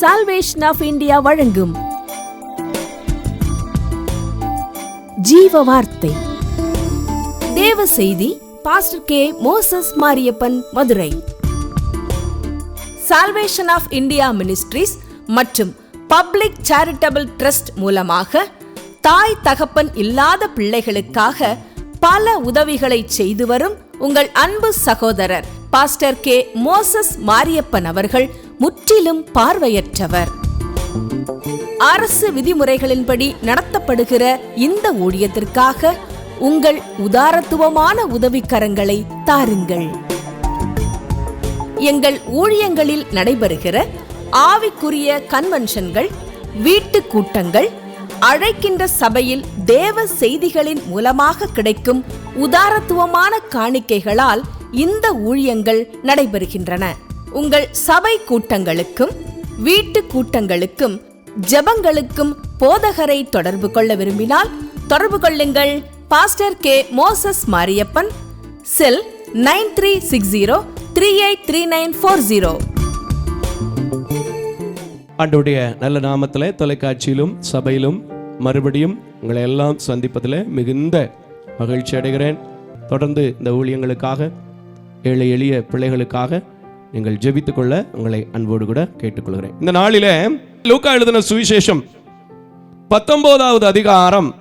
Salvation of India வழங்கும். ஜீவ வார்த்தை தேவ செய்தி pastor K Moses Mariyappan Madurai. Salvation of India ministries மற்றும் பப்ளிக் சேரிட்டபிள் ட்ரஸ்ட் மூலமாக தாய் தகப்பன் இல்லாத பிள்ளைகளுக்காக பல உதவிகளை செய்து வரும் உங்கள் அன்பு சகோதரர் பாஸ்டர் கே மோசஸ் மாரியப்பன் அவர்கள் முற்றிலும் பார்வையற்றவர். அரசு விதிமுறைகளின்படி நடத்தப்படுகிற இந்த ஊழியத்திற்காக உங்கள் உதாரத்துவமான உதவிக்கரங்களை தாருங்கள். எங்கள் ஊழியங்களில் நடைபெறுகிற ஆவிக்குரிய கன்வென்ஷன்கள் வீட்டு கூட்டங்கள் அழைக்கின்ற சபையில் தேவ செய்திகளின் மூலமாக கிடைக்கும் உதாரத்துவமான காணிக்கைகளால் இந்த ஊழியங்கள் நடைபெறுகின்றன. உங்கள் சபை கூட்டங்களுக்கும் வீட்டு கூட்டங்களுக்கும் ஜெபங்களுக்கும் போதகரை தொடர்பு கொள்ள விரும்பினால் தொடர்பு கொள்ளுங்கள். Pastor K. Moses Mariyappan cell nine three six zero three eight three nine four zero. ஆண்டவருடைய நல்ல நாமத்தில் தொலைக்காட்சியிலும் சபையிலும் மறுபடியும் உங்களை எல்லாம் சந்திப்பதில் மிகுந்த மகிழ்ச்சி அடைகிறேன். தொடர்ந்து இந்த ஊழியங்களுக்காக ஏழை எளிய பிள்ளைகளுக்காக நீங்கள் ஜெபித்துக்கொள்ள உங்களை அன்போடு கூட கேட்டுக்கொள்கிறேன். இந்த நாளில் லூக்கா எழுதின சுவிசேஷம் பத்தொன்பதாவது அதிகாரம்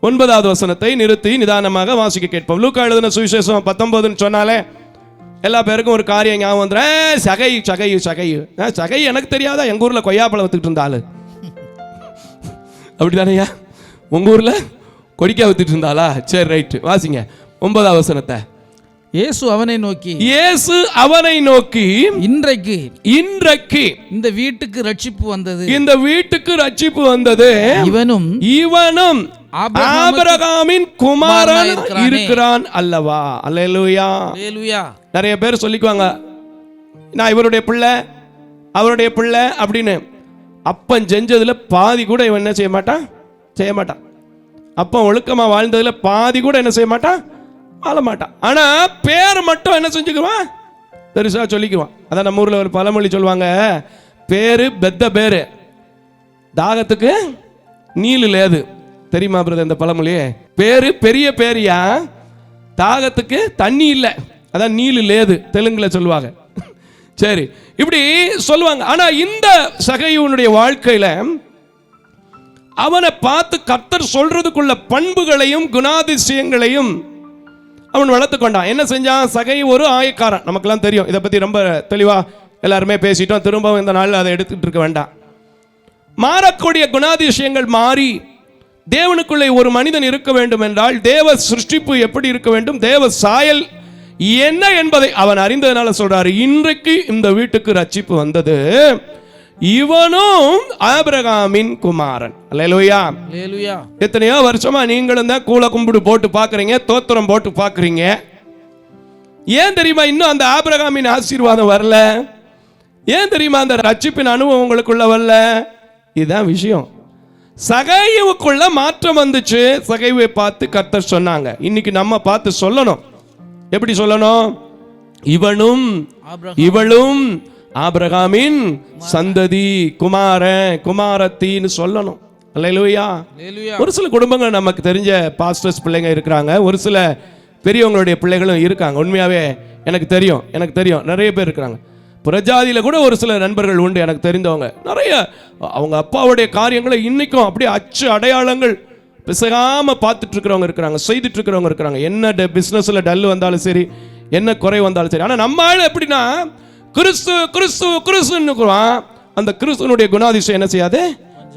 ஒன்பதாவது வசனத்தை நிறுத்தி நிதானமாக வாசிக்க கேட்போம். லூக்கா எழுதின சுவிசேஷம் பத்தொன்பதுன்னு சொன்னாலே எல்லா பேருக்கும் ஒரு காரியம் ஞாபகம் வந்துடும் சகை சகை சகை. ஆ, சகை எனக்கு தெரியாதா? எங்கள் ஊரில் கொய்யாப்பழம் வித்துக்கிட்டு இருந்தாள். அப்படிதானையா உங்கள் ஊரில் கொடிக்கா வித்துட்டு இருந்தாளா? சரி ரைட்டு. வாசிங்க. ஒன்பதாவது வசனத்தை. இயேசு அவனை நோக்கி இயேசு அவனை நோக்கி இன்றைக்கு இன்றைக்கு இந்த வீட்டுக்கு ரட்சிப்பு வந்தது. இந்த வீட்டுக்கு ரட்சிப்பு வந்தது. இவனும் இவனும் ஆபிரகாமின் குமாரன் இருக்கிறானே. அல்லவா? அல்லேலூயா. ஹalleluya நிறைய பேர் சொல்லிக்குவாங்க நான் இவருடைய பிள்ளை அவருடைய பிள்ளை அப்படின்னு. அப்பன் செஞ்சதுல பாதி கூட இவன் என்ன செய்ய மாட்டான்? செய்ய மாட்டான். அப்பன் ஒழுக்கமா வாழ்ந்ததுல பாதி கூட என்ன செய்ய மாட்டான்? வாழ மாட்டான் ஆனால் பேர் மட்டும் என்ன செஞ்சுக்குவான் பெருசாக சொல்லிக்குவான் அதான் நம்ம ஊரில் ஒரு பழமொழி சொல்லுவாங்க. பேரு பெத்த பேரு. தாகத்துக்கு நீலு லேது. தெரியுமா பிரதர் இந்த பழமொழி பேரு பெரிய பேரியா? தாகத்துக்கு தண்ணி இல்லை. அதான் நீலு லேது தெலுங்குல சொல்லுவாங்க. சரி இப்படி சொல்லுவாங்க. ஆனா இந்த சகையுனுடைய வாழ்க்கையில அவனை பார்த்து கத்தர் சொல்றதுக்குள்ள பண்புகளையும் குணாதிசயங்களையும் அவன் வளர்த்து கொண்டான் என்ன செஞ்சான்? சகை ஒரு ஆயக்காரன். நமக்கெல்லாம் தெரியும். இதை பற்றி ரொம்ப தெளிவாக எல்லாருமே பேசிட்டோம். திரும்பவும் இந்த நாளில் அதை எடுத்துக்கிட்டு இருக்க வேண்டாம். மாறக்கூடிய குணாதிசயங்கள் மாறி தேவனுக்குள்ளே ஒரு மனிதன் இருக்க வேண்டும் என்றால் தேவ சிருஷ்டிப்பு எப்படி இருக்க வேண்டும்? தேவ சாயல் என்ன என்பதை அவன் அறிந்ததுனால சொல்றாரு. இன்றைக்கு இந்த வீட்டுக்கு ரட்சிப்பு வந்தது. இவனும் ஆபிரகாமின் குமாரன். அல்லேலூயா. ஹalleluya எத்தனையோ வருஷமா நீங்களும் தான் கூல கும்பிடு போட்டு பார்க்குறீங்க தோத்திரம் போட்டு பார்க்குறீங்க. ஏன் தெரியுமா இன்னும் அந்த ஆபிரகாமின் ஆசீர்வாதம் வரல? ஏன் தெரியுமா அந்த ரட்சிப்பின் அனுபவம் உங்களுக்குள்ள வரல? இதுதான் விஷயம். சகைவுக்குள்ள மாற்றம் வந்துச்சு. சகைவை பார்த்து கர்த்தர் சொன்னாங்க. இன்னைக்கு நம்ம பார்த்து சொல்லணும். எப்படி சொல்லணும்? இவனும் இவளும் ஆபிரகாமின் சந்ததி குமாரன் குமாரத்தின்னு சொல்லணும். ஹalleluya ஒரு சில குடும்பங்கள் நமக்கு தெரிஞ்ச பாஸ்டர்ஸ் பிள்ளைங்க இருக்கிறாங்க. ஒரு சில பெரியவங்களுடைய பிள்ளைகளும் இருக்காங்க. உண்மையாவே எனக்கு தெரியும். எனக்கு தெரியும். நிறைய பேர் இருக்கிறாங்க. புறஜாதியில கூட ஒரு சில நண்பர்கள் உண்டு எனக்கு தெரிந்தவங்க. நிறைய அவங்க அப்பாவுடைய காரியங்களை இன்னைக்கும் அப்படியே அச்சு அடையாளங்கள் பிசகாம பார்த்துட்டு இருக்கிறவங்க இருக்கிறாங்க. செய்துட்டு இருக்கிறவங்க இருக்கிறாங்க. என்ன பிஸ்னஸ்ல டல் வந்தாலும் சரி என்ன குறை வந்தாலும் சரி. ஆனா நம்ம ஆளு எப்படின்னா கிறிஸ்து கிறிஸ்து கிறிஸ்துன்னுக்குறான் அந்த கிறிஸ்துவனுடைய குணாதிசயம் என்ன செய்யாது?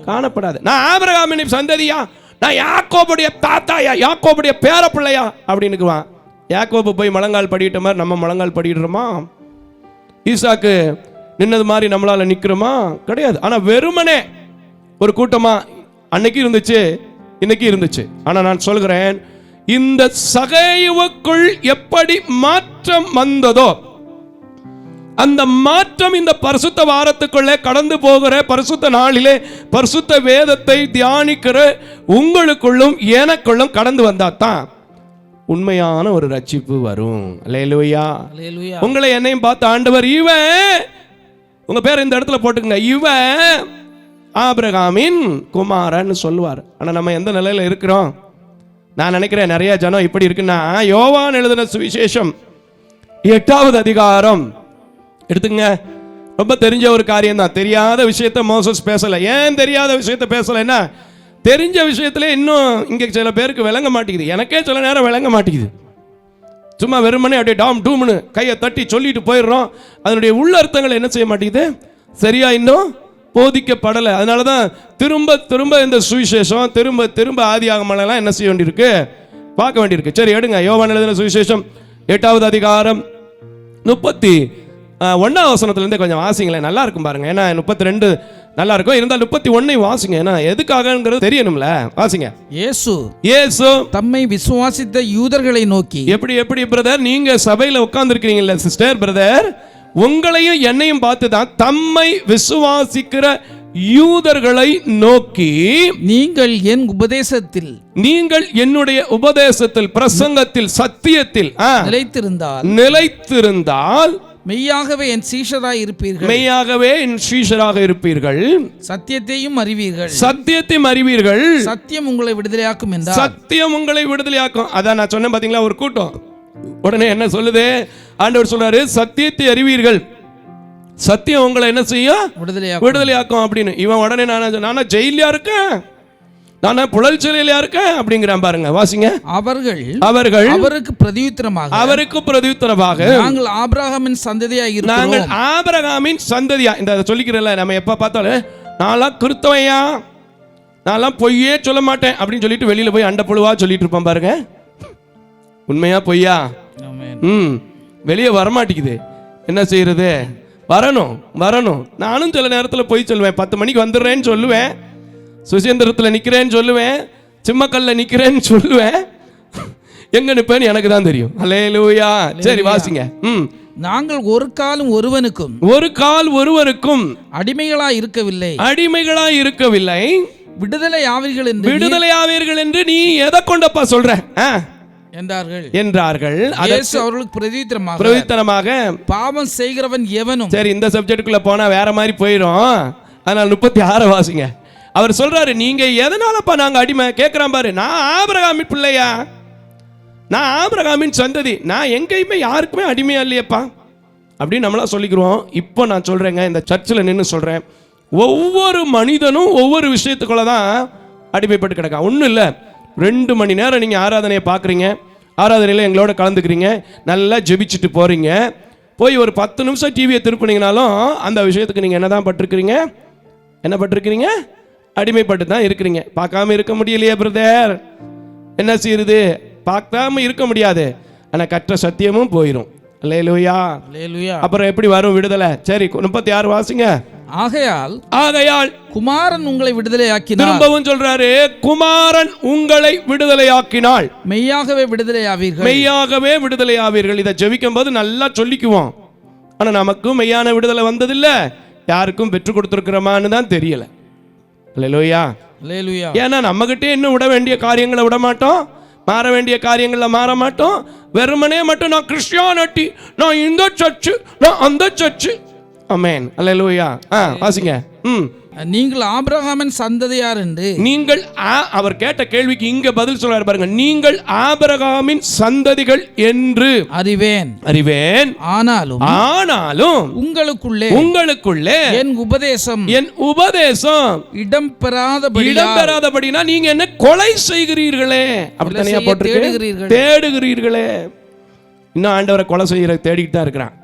காணப்படாது. நான் ஆபிரகாமின் சந்ததியா? நான் யாக்கோபுடைய தாத்தாயா? யாக்கோபுடைய பேர பிள்ளையா அப்படின்னுக்குவான் யாக்கோபு போய் முழங்கால் படிக்கிட்ட மாதிரி நம்ம முழங்கால் படிக்கிறோமா ஈசாக்கு நின்னது மாதிரி நம்மளால் நிற்கிறோமா கிடையாது. ஆனால் வெறுமனே ஒரு கூட்டமா அன்னைக்கு இருந்துச்சு இன்னைக்கு இருந்துச்சு. ஆனால் நான் சொல்கிறேன் இந்த சகைவுக்குள் எப்படி மாற்றம் வந்ததோ அந்த மாற்றம் இந்த பரிசுத்த வாரத்துக்குள்ளே கடந்து போகிற பரிசுத்த நாளிலே பரிசுத்த வேதத்தை தியானிக்கிற உங்களுக்குள்ளும் எனக்குள்ளும் கடந்து வந்தா தான் உண்மையான ஒரு ரட்சிப்பு வரும். ஹalleluya உங்களை என்னையும் பார்த்து ஆண்டவர் இவன் உங்க பேர் இந்த இடத்துல போட்டுக்கங்க. இவன் ஆபிரகாமின் குமாரன் சொல்லுவார். ஆனா நம்ம எந்த நிலையில இருக்கிறோம்? நான் நினைக்கிறேன் நிறைய ஜனம் இப்படி இருக்குன்னா யோவான் எழுதின சுவிசேஷம் எட்டாவது அதிகாரம். எடுத்துங்க. ரொம்ப தெரிஞ்ச ஒரு காரியம் தான் தெரியாத விஷயத்த மோசஸ் பேசல. ஏன் தெரியாத விஷயத்த பேசலைன்னா தெரிஞ்ச விஷயத்துல இன்னும் இங்க சில பேருக்கு விளங்க மாட்டேங்குது. எனக்கே சில நேரம் விளங்க மாட்டேங்குது. சும்மா வெறுமனே அப்படியே டாம் டூம்னு கையை தட்டி சொல்லிட்டு போயிடுறோம். அதனுடைய உள்ள அர்த்தங்கள் என்ன செய்ய மாட்டேங்குது? சரியா இன்னும் போதிக்கப்படலை. அதனால தான் திரும்ப திரும்ப இந்த சுவிசேஷம் திரும்ப திரும்ப ஆதி ஆகமெல்லாம் என்ன செய்ய வேண்டியிருக்கு? பார்க்க வேண்டியிருக்கு. சரி எடுங்க. யோவான் எழுதின சுவிசேஷம் எட்டாவது அதிகாரம் முப்பத்தி ஒன்றாம் வசனத்துலேருந்து கொஞ்சம் வாசிங்களேன். நல்லா இருக்கும் பாருங்க. ஏன்னா முப்பத்தி ரெண்டு நல்லா இருக்கும் இருந்தால் முப்பத்தி ஒன்னை வாசிங்க. ஏன்னா எதுக்காகங்கிறது தெரியணும்ல. வாசிங்க. இயேசு இயேசு தம்மை விசுவாசித்த யூதர்களை நோக்கி. எப்படி எப்படி பிரதர்? நீங்க சபையில உட்கார்ந்துருக்கீங்கல்ல சிஸ்டர் பிரதர் உங்களையும் என்னையும் பார்த்து தான் தம்மை விசுவாசிக்கிற யூதர்களை நோக்கி நீங்கள் என் உபதேசத்தில் நீங்கள் என்னுடைய உபதேசத்தில் பிரசங்கத்தில் சத்தியத்தில் நிலைத்திருந்தால் நிலைத்திருந்தால் மெய்யாகவே என் சீஷராய் இருப்பீர்கள். மெய்யாகவே என் சீஷராக இருப்பீர்கள். சத்தியத்தையும் அறிவீர்கள். சத்தியத்தை அறிவீர்கள். சத்தியம் உங்களை விடுதலையாக்கும் என்றார். சத்தியம் உங்களை விடுதலையாக்கும். அதான் நான் சொன்னேன் பாத்தீங்களா ஒரு கூட்டம். உடனே என்ன சொல்லுது? ஆண்டவர் சொல்றாரு சத்தியத்தை அறிவீர்கள். சத்தியம் உங்களை என்ன செய்யும்? விடுதலையாக்கும். விடுதலையாக்கும் அப்படின்னு. இவன் உடனே நான் நானா ஜெயிலியா இருக்கேன். நானா புழல் சிறையிலயா இருக்கேன் அப்படிங்கிறான் பாருங்க வாசிங்க. அவர்கள் அவர்கள் அவருக்கு பிரதியுத்தரமாக அவருக்கு பிரதியுத்தரவாக நாங்கள் ஆபிரகாமின் சந்ததியாய் நாங்கள் இருக்கிறோம் ஆபிரகாமின் சந்ததியா இந்த சொல்லிக்கிறல நம்ம எப்ப பார்த்தாலும் நான்லாம் கிறிஸ்தவையா நான்லாம் பொய்யே சொல்ல மாட்டேன் அப்படின்னு சொல்லிட்டு வெளியில போய் அண்ட புழுவா சொல்லிட்டு இருப்பான் பாருங்க. உண்மையா பொய்யா. ம் வெளியே வரமாட்டேங்குது. என்ன செய்யறது? வரணும் வரணும். நானும் சில நேரத்தில் போய் சொல்லுவேன் பத்து மணிக்கு வந்துடுறேன்னு சொல்லுவேன். சுசேந்திரத்தில் நிற்கிறேன்னு சொல்லுவேன் சிம்மக்கல்ல நிற்கிறேன்னு சொல்லுவேன். எங்க நிற்பேன்னு எனக்கு தான் தெரியும். அல்லேலூயா சரி வாசிங்க. ம். நாங்கள் ஒரு காலம் ஒருவனுக்கும் ஒரு கால் ஒருவருக்கும் அடிமைகளாய் இருக்கவில்லை. அடிமைகளாய் இருக்கவில்லை. விடுதலை ஆவீர்கள் என்று விடுதலை ஆவீர்கள் என்று நீ எதை கொண்டப்பா சொல்ற? என்றார்கள். என்றார்கள். இயேசு அவர்களுக்கு பிரதியுத்தரமாக பிரவித்தனமாக பாவம் செய்கிறவன் எவனும்? சரி இந்த சப்ஜெக்டுக்குள்ள போனா வேற மாதிரி போயிடும் அதனால முப்பத்தி ஆறு வாசிங்க. அவர் சொல்றாரு நீங்க எதனாலப்பா நாங்க அடிமை? கேட்கிறான் பாரு. நான் ஆபிரகாமின் பிள்ளையா? நான் ஆபிரகாமின் சந்ததி. நான் எங்கேயுமே யாருக்குமே அடிமையா இல்லையப்பா. அப்படின்னு நம்மளா சொல்லிக்கிறோம் இப்போ நான் சொல்றேங்க இந்த சர்ச்சில் நின்று சொல்றேன். ஒவ்வொரு மனிதனும் ஒவ்வொரு விஷயத்துக்குள்ள தான் அடிமைப்பட்டு கிடக்கா. ஒன்றும் இல்லை. ரெண்டு மணி நேரம் நீங்கள் ஆராதனையை பார்க்குறீங்க ஆராதனையில் எங்களோட கலந்துக்கிறீங்க. நல்லா ஜெபிச்சுட்டு போகிறீங்க போய் ஒரு பத்து நிமிஷம் டிவியை திருப்பினீங்கனாலும் அந்த விஷயத்துக்கு நீங்கள் என்ன தான் பட்டிருக்கிறீங்க? என்ன பட்டிருக்கிறீங்க? அடிமைப்பட்டு தான் இருக்கிறீங்க. பார்க்காம இருக்க முடியலையே பிரதர் என்ன செய்யுது பார்க்காம இருக்க முடியாது. ஆனால் கற்ற சத்தியமும் போயிடும் அல்லேலூயா. அல்லேலூயா. அப்புறம் எப்படி வரும் விடுதலை? சரி முப்பத்தி ஆறு வாசிங்க. ஆகையால் ஆகையால் குமாரன் உங்களை விடுதலையாக்கினார். திரும்பவும் சொல்றாரு குமாரன் உங்களை விடுதலையாக்கினாள். மெய்யாகவே விடுதலையாவீர்கள். மெய்யாகவே விடுதலையாவீர்கள். இதை ஜெபிக்கும் போது நல்லா சொல்லிக்குவோம். ஆனா நமக்கும் மெய்யான விடுதலை வந்ததில்ல. யாருக்கும் பெற்றுக் கொடுத்துருக்கிறோமான்னு தான் தெரியல. அல்லேலூயா அல்லேலூயா ஏன்னா நம்மகிட்டே இன்னும் விட வேண்டிய காரியங்களை விட மாட்டோம். மாற வேண்டிய காரியங்களில் மாற மாட்டோம். வெறுமனே மட்டும் நான் கிறிஸ்டியானிட்டி நான் இந்த சர்ச்சு நான் அந்த சர்ச்சு அமேன் அல்லேலூயா ஆ வாசிங்க. ம். நீங்கள் ஆபிரகாமின் சந்ததியார் என்று நீங்கள் அவர் கேட்ட கேள்விக்கு இங்க பதில் சொல்றாரு பாருங்க. நீங்கள் ஆபிரகாமின் சந்ததிகள் என்று. அறிவேன். அறிவேன். ஆனாலும் ஆனாலும் உங்களுக்குள்ளே உங்களுக்குள்ளே என் உபதேசம் என் உபதேசம் இடம் பெறாதபடி இடம்பெறாதபடினா நீங்க என்ன கொலை செய்கிறீர்களே? அப்படி தனியா செய்ய போட்டிருக்கு. தேடுகிறீர்கள். தேடுகிறீர்களே. இன்னும் ஆண்டவரை கொலை செய்கிற தேடிக்கிட்டு தான் இருக்கிறான்.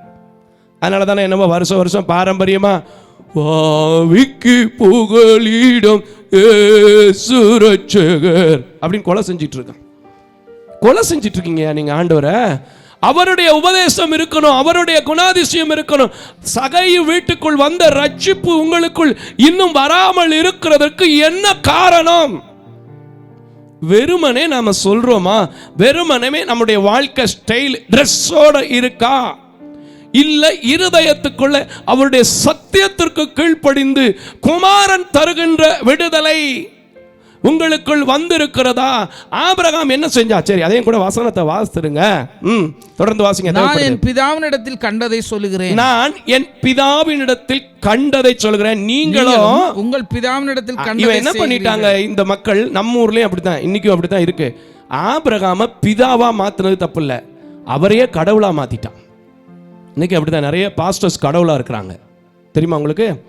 அதனால தானே என்னமோ வருஷம் வருஷம் பாரம்பரியமா வாவிக்கு புகழிடம் ஏசுரட்சகர் அப்படின்னு கொலை செஞ்சிட்டு இருக்கான் கொலை செஞ்சிட்டு இருக்கீங்க நீங்க ஆண்டவரை. அவருடைய உபதேசம் இருக்கணும் அவருடைய குணாதிசயம் இருக்கணும். சகை வீட்டுக்குள் வந்த ரட்சிப்பு உங்களுக்குள் இன்னும் வராமல் இருக்கிறதற்கு என்ன காரணம்? வெறுமனே நாம சொல்றோமா? வெறுமனமே நம்முடைய வாழ்க்கை ஸ்டைல் ட்ரெஸ்ஸோட இருக்கா? இல்ல இருதயத்துக்குள்ள அவருடைய சத்தியத்திற்கு கீழ்ப்படிந்து குமாரன் தருகின்ற விடுதலை உங்களுக்குள் வந்திருக்கிறதா? ஆபிரகாம் என்ன செஞ்சா? சரி அதையும் கூட வசனத்தை வாசித்துருங்க. ம் தொடர்ந்து வாசிங்க நான். என் பிதாவினிடத்தில் கண்டதை சொல்லுகிறேன். நான் என் பிதாவினிடத்தில் கண்டதை சொல்கிறேன் நீங்களும் உங்கள் பிதாவினிடத்தில் கண்டதை என்ன. பண்ணிட்டாங்க? இந்த மக்கள் நம்ம ஊர்லயும் அப்படித்தான் இன்னைக்கும் அப்படித்தான் இருக்கு. ஆபிரகாம பிதாவா மாத்துனது தப்பு இல்ல. அவரையே கடவுளா மாத்திட்டான். இன்னைக்கு அப்படிதான் நிறைய பாஸ்டர்ஸ் கடவுளாக இருக்கிறாங்க. தெரியுமா உங்களுக்கு?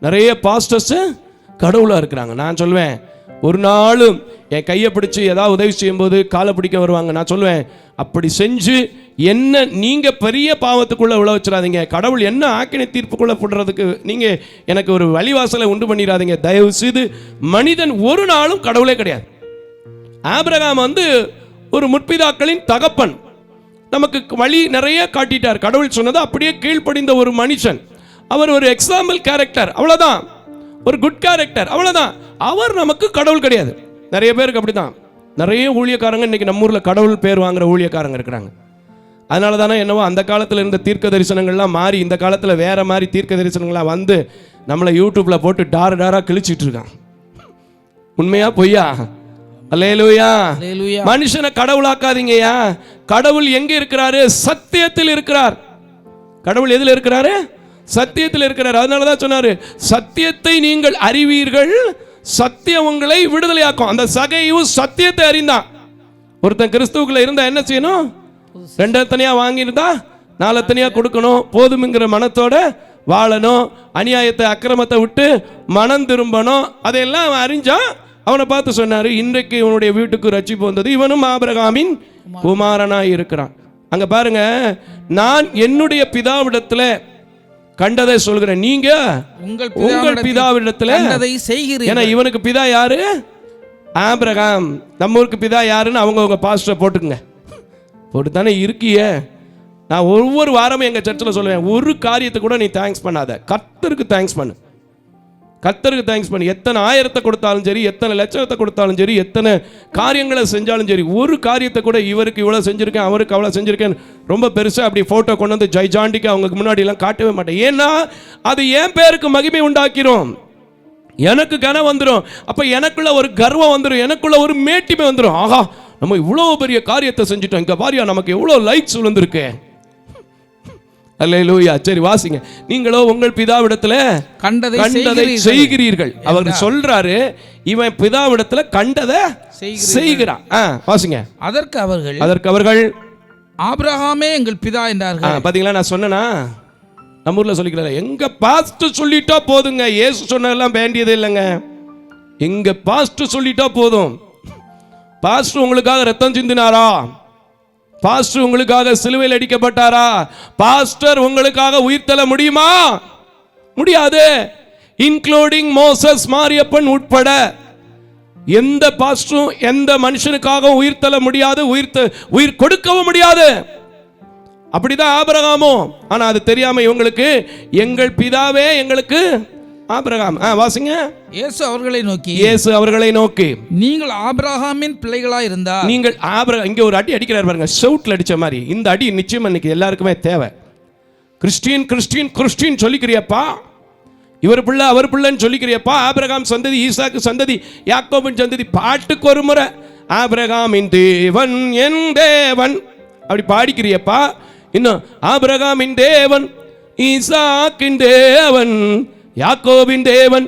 நிறைய பாஸ்டர்ஸு கடவுளாக இருக்கிறாங்க. நான் சொல்லுவேன் ஒரு நாளும் என் கையை பிடிச்சி ஏதாவது உதவி செய்யும்போது காலை பிடிக்க வருவாங்க. நான் சொல்லுவேன் அப்படி செஞ்சு என்ன நீங்கள் பெரிய பாவத்துக்குள்ளே உழ வச்சிடாதீங்க. கடவுள் என்ன ஆக்கினை தீர்ப்புக்குள்ளே போடுறதுக்கு நீங்கள் எனக்கு ஒரு வழிவாசலை உண்டு பண்ணிடாதீங்க. தயவு செய்து மனிதன் ஒரு நாளும் கடவுளே கிடையாது. ஆபிரகாம் வந்து ஒரு முற்பிதாக்களின் தகப்பன். நமக்கு வழி நிறைய காட்டிட்டார். கடவுள் சொன்னது அப்படியே கீழ்ப்படிந்த ஒரு மனுஷன். அவர் ஒரு எக்ஸாம்பிள் கேரக்டர் அவ்வளோதான் ஒரு குட் கேரக்டர் அவ்வளோதான் அவர் நமக்கு கடவுள் கிடையாது. நிறைய பேருக்கு அப்படிதான். நிறைய ஊழியக்காரங்க இன்றைக்கி நம்ம ஊரில் கடவுள் பேர் வாங்குற ஊழியக்காரங்க இருக்கிறாங்க. அதனால தானே என்னவோ அந்த காலத்தில் இருந்த தீர்க்க தரிசனங்கள்லாம் மாறி இந்த காலத்தில் வேறு மாதிரி தீர்க்க தரிசனங்களாக வந்து நம்மளை யூடியூப்பில் போட்டு டார் டாராக கிழிச்சிட்டு இருக்கான். உண்மையா பொய்யா? மனுஷனை கடவுளாக்காதீங்கய்யா. கடவுள் எங்க இருக்கிறாரு? சத்தியத்தில் இருக்கிறார். கடவுள் எதுல இருக்கிறாரு? சத்தியத்தில் இருக்கிறார். அதனால தான் சொன்னாரு சத்தியத்தை நீங்கள் அறிவீர்கள். சத்தியம் உங்களை விடுதலையாக்கும். அந்த சகையும் சத்தியத்தை அறிந்தான். ஒருத்தன் கிறிஸ்துவுக்குள்ள இருந்தா என்ன செய்யணும்? ரெண்டு தனியா வாங்கியிருந்தா நாலு தனியா கொடுக்கணும். போதும்ங்கிற மனத்தோட வாழணும். அநியாயத்தை அக்கிரமத்தை விட்டு மனம் திரும்பணும். அதையெல்லாம் அறிஞ்சான். அவனை பார்த்து சொன்னாரு இன்றைக்கு இவனுடைய வீட்டுக்கு ரட்சிப்பு வந்தது. இவனும் ஆபிரகாமின் குமாரனாய் இருக்கிறான். அங்க பாருங்க நான் என்னுடைய பிதாவிடத்துல கண்டதை சொல்கிறேன். நீங்க உங்கள் உங்கள் பிதாவிடத்துல செய்கிறீர்கள். ஏன்னா இவனுக்கு பிதா யாரு? ஆபிரகாம். நம்ம ஊருக்கு பிதா யாருன்னு அவங்க உங்க பாஸ்டரை போட்டுக்குங்க. போட்டு தானே இருக்கியே. நான் ஒவ்வொரு வாரமும் எங்க சர்ச்சில் சொல்லுவேன் ஒரு காரியத்தை கூட நீ தேங்க்ஸ் பண்ணாத. கர்த்தருக்கு தேங்க்ஸ் பண்ணு. கத்தருக்கு தேங்க்ஸ் பண்ணி. எத்தனை ஆயிரத்தை கொடுத்தாலும் சரி எத்தனை லட்சத்தை கொடுத்தாலும் சரி எத்தனை காரியங்களை செஞ்சாலும் சரி ஒரு காரியத்தை கூட இவருக்கு இவ்வளோ செஞ்சிருக்கேன் அவருக்கு அவ்வளோ செஞ்சுருக்கேன். ரொம்ப பெருசாக அப்படி ஃபோட்டோ கொண்டு வந்து ஜெய்ஜாண்டிக்கு அவங்களுக்கு முன்னாடிலாம் காட்டவே மாட்டேன். ஏன்னா அது என் பேருக்கு மகிமை உண்டாக்கிறோம் எனக்கு கனம் வந்துடும் அப்போ எனக்குள்ள ஒரு கர்வம் வந்துடும் எனக்குள்ள ஒரு மேட்டிமை வந்துடும் ஆஹா நம்ம இவ்வளோ பெரிய காரியத்தை செஞ்சுட்டோம். இங்கே பாரியா நமக்கு எவ்வளோ லைக்ஸ் விழுந்திருக்கேன் அல்லேலூயா. சரி வாசிங்க. நீங்களோ உங்கள் பிதாவிடத்துல கண்டதை கண்டதை செய்கிறீர்கள். அவர் சொல்றாரு இவன் பிதாவிடத்துல கண்டதை. செய்கிறான் வாசிங்க. அதற்கு அவர்கள் அதற்கு அவர்கள் ஆபிரகாமே எங்கள் பிதா என்றார்கள். பாத்தீங்களா நான் சொன்னேனா? நம்ம ஊர்ல சொல்லிக்கிறேன் எங்க பாஸ்ட் சொல்லிட்டா போதுங்க. இயேசு சொன்னதெல்லாம் வேண்டியது இல்லைங்க. எங்க பாஸ்ட் சொல்லிட்டா போதும். பாஸ்டர் உங்களுக்காக ரத்தம் சிந்தினாரா? பாஸ்டர் உங்களுக்காக சிலுவையில் அடிக்கப்பட்டாரா? பாஸ்டர் உங்களுக்காக உயிர் தள்ள முடியுமா? முடியாது. இன்க்ளூடிங் மோசஸ் மாரியப்பன் உட்பட. எந்த பாஸ்டரும் எந்த மனுஷனுக்காக உயிர் தள்ள முடியாது உயிர் உயிர் கொடுக்கவும் முடியாது. அப்படிதான் ஆபரகாமோ ஆனா அது தெரியாம இவங்களுக்கு எங்கள் பிதாவே எங்களுக்கு ஆபிரகாம் ஆ வாசிங்க. இயேசு அவர்களை நோக்கி இயேசு அவர்களை நோக்கி. நீங்கள் ஆபிரகாமின் பிள்ளைகளா இருந்தா நீங்கள் ஆபிர இங்க ஒரு அடி அடிக்கிறார் பாருங்க ஷவுட்ல அடிச்ச மாதிரி. இந்த அடி நிச்சயம் இன்னைக்கு எல்லாருக்குமே தேவை. கிறிஸ்டியன் கிறிஸ்டியன் கிறிஸ்டியன் சொல்லிக்கிறியப்பா. இவர் பிள்ளை அவர் பிள்ளைன்னு சொல்லிக்கிறியப்பா. ஆபிரகாம் சந்ததி ஈசாக்கு சந்ததி யாக்கோபின் சந்ததி பாட்டுக்கு ஒரு முறை ஆபிரகாமின் தேவன் என் தேவன். அப்படி பாடிக்கிறியப்பா. இன்னும் ஆபிரகாமின் தேவன் ஈசாக்கின் தேவன் யாக்கோபின் தேவன்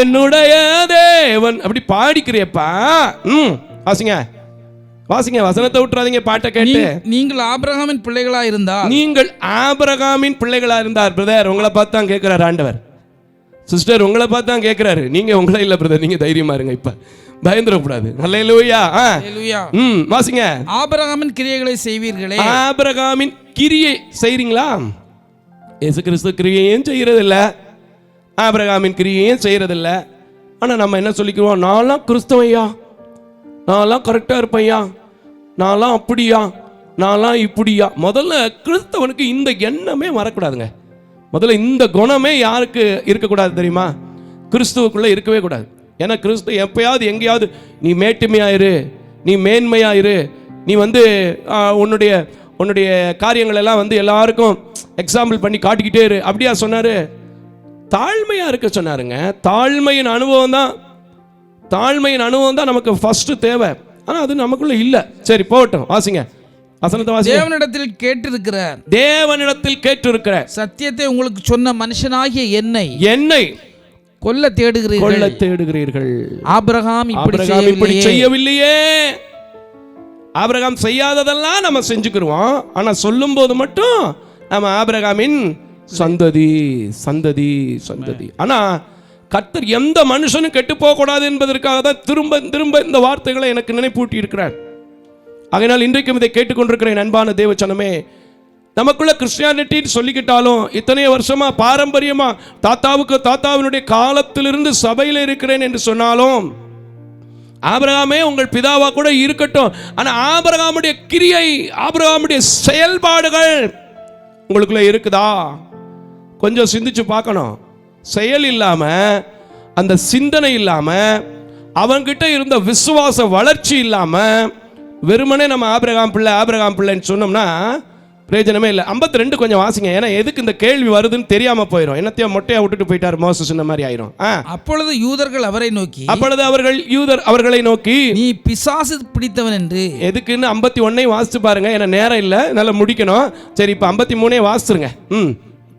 என்னுடைய தேவன். அப்படி பாடிக்கிறியப்பா. ம் வாசிங்க. வாசிங்க வசனத்தை விட்டுறாதீங்க பாட்டை கேட்டு. நீங்கள் ஆபிரகாமின் பிள்ளைகளா இருந்தா நீங்கள் ஆபிரகாமின் பிள்ளைகளா இருந்தார் பிரதர். உங்களை பார்த்து தான் கேட்கிறார் ஆண்டவர். சிஸ்டர் உங்களை பார்த்து தான் கேட்கிறாரு. நீங்க உங்களே இல்ல பிரதர். நீங்க தைரியமா இருங்க இப்ப. பயந்துடக்கூடாது. நல்ல லூயா ஹalleluya. ம் வாசிங்க. ஆபிரகாமின் கிரியைகளை செய்வீர்களே. ஆபிரகாமின் கிரியை செய்றீங்களா? இயேசு கிறிஸ்து கிரியையும் செய்யறதில்ல. ஆபிரகாமின் கிரியையும் செய்கிறதில்ல ஆனால் நம்ம என்ன சொல்லிக்குவோம் நான்லாம் கிறிஸ்தவையா நான்லாம் கரெக்டாக இருப்பையா நான்லாம் அப்படியா? நான்லாம் இப்படியா? முதல்ல கிறிஸ்தவனுக்கு இந்த எண்ணமே வரக்கூடாதுங்க. முதல்ல இந்த குணமே யாருக்கு இருக்கக்கூடாது தெரியுமா? கிறிஸ்துவுக்குள்ளே இருக்கவே கூடாது. ஏன்னா கிறிஸ்து எப்பயாவது எங்கேயாவது நீ மேட்டுமையாயிரு நீ மேன்மையாயிரு நீ வந்து உன்னுடைய உன்னுடைய காரியங்கள் எல்லாம் வந்து எல்லாருக்கும் எக்ஸாம்பிள் பண்ணி காட்டிக்கிட்டே இரு. அப்படியா சொன்னார்? தாழ்மையா இருக்க சொன்னாருங்க. தாழ்மையின் அனுபவம் தான். தாழ்மையின் அனுபவம் தான் நமக்கு ஃபர்ஸ்ட் தேவை. ஆனா அது நமக்குள்ள இல்ல. சரி போகட்டும். வாசிங்க. வசனத்தை வாசிங்க. தேவனிடத்தில் கேட்டிருக்கிற தேவனிடத்தில் கேட்டிருக்கிற சத்தியத்தை உங்களுக்கு சொன்ன மனுஷனாகிய என்னை. என்னை கொல்ல தேடுகிறீர்கள். கொள்ள தேடுகிறீர்கள். ஆபிரகாம் இப்படி ஆபிரகாம் இப்படி செய்யவில்லையே. ஆபிரகாம் செய்யாததெல்லாம் நம்ம செஞ்சுக்கிருவோம். ஆனா சொல்லும்போது மட்டும் நம்ம ஆபிரகாமின் சந்ததி சந்ததி சந்ததி. ஆனா கர்த்தர் எந்த மனுஷனும் கெட்டு போக கூடாது என்பதற்காக தான் திரும்ப திரும்ப இந்த வார்த்தைகளை எனக்கு நினைப்பூட்டி இருக்கிறார் ஆகையினால் இன்றைக்கும் இதை கேட்டுக்கொண்டிருக்கிற என் அன்பான தேவச்சனமே நமக்குள்ள கிறிஸ்டியானிட்டின்னு சொல்லிக்கிட்டாலும் இத்தனை வருஷமா பாரம்பரியமா தாத்தாவுக்கு தாத்தாவினுடைய காலத்திலிருந்து சபையில் இருக்கிறேன் என்று சொன்னாலும் ஆபிரகாமே உங்கள் பிதாவா கூட இருக்கட்டும். ஆனா ஆபிரகாமுடைய கிரியை ஆபிரகாமுடைய செயல்பாடுகள் உங்களுக்குள்ள இருக்குதா? கொஞ்சம் சிந்திச்சு பார்க்கணும். செயல் இல்லாம அந்த சிந்தனை இல்லாம அவன்கிட்ட இருந்த விசுவாச வளர்ச்சி இல்லாம வெறுமனே நம்ம ஆபிரகாம் பிள்ளை ஆபிரகாம் பிள்ளைன்னு சொன்னோம்னா பிரயோஜனமே இல்லை. 52 ரெண்டு கொஞ்சம் வாசிங்க. ஏன்னா எதுக்கு இந்த கேள்வி வருதுன்னு தெரியாம போயிடும் என்னத்தையும் மொட்டையா விட்டுட்டு போயிட்டார் மோசஸ் இந்த மாதிரி ஆயிரும். அப்பொழுது யூதர்கள் அவரை நோக்கி அப்பொழுது அவர்கள் யூதர் அவர்களை நோக்கி நீ பிசாசு பிடித்தவன் என்று. எதுக்குன்னு ஐம்பத்தி ஒன்னையும் வாசிச்சு பாருங்க. ஏன்னா நேரம் இல்லை. நல்லா முடிக்கணும். சரி இப்போ ஐம்பத்தி மூணே வாசிச்சிருங்க. ம்.